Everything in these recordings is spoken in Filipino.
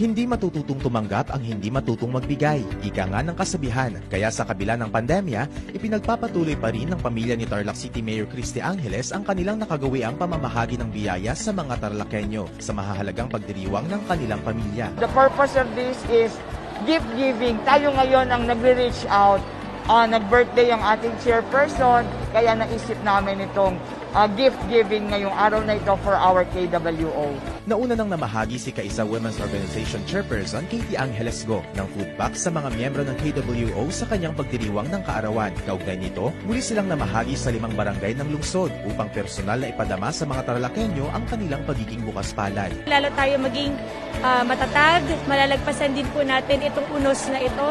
Hindi matututong tumanggap ang hindi matutong magbigay. Ika nga ng kasabihan. Kaya sa kabila ng pandemya, ipinagpapatuloy pa rin ng pamilya ni Tarlac City Mayor Christy Angeles ang kanilang nakagawiang pamamahagi ng biyaya sa mga Tarlakenyo sa mahahalagang pagdiriwang ng kanilang pamilya. The purpose of this is gift giving. Tayo ngayon ang nagre-reach out. Uh, nag-birthday ang ating chairperson, kaya naisip namin itong uh, gift giving ngayong araw na ito for our KWO. Nauna nang namahagi si Kaisa Women's Organization Chairperson Katie Angeles Go ng food box sa mga miyembro ng KWO sa kanyang pagdiriwang ng kaarawan. Kaugnay nito, muli silang namahagi sa limang barangay ng lungsod upang personal na ipadama sa mga Tarlakenyo ang kanilang pagiging bukas palad. lalo tayo maging ah, matatag, malalagpasan din po natin itong unos na ito.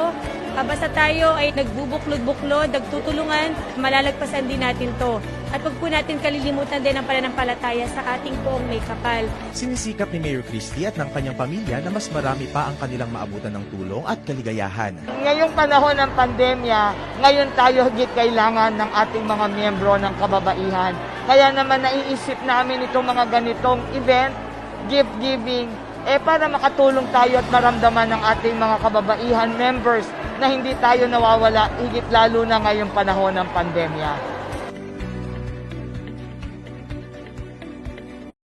Ah, basta tayo ay nagbubuklod-buklod, nagtutulungan, malalagpasan din natin to. At huwag po natin kalilimutan din ang pananampalataya sa ating poong may kapal. Sinisikap ni Mayor Christie at ng kanyang pamilya na mas marami pa ang kanilang maabutan ng tulong at kaligayahan. Ngayong panahon ng pandemya, ngayon tayo higit kailangan ng ating mga miyembro ng kababaihan. Kaya naman naiisip namin itong mga ganitong event, gift giving, eh para makatulong tayo at maramdaman ng ating mga kababaihan members na hindi tayo nawawala higit lalo na ngayong panahon ng pandemya.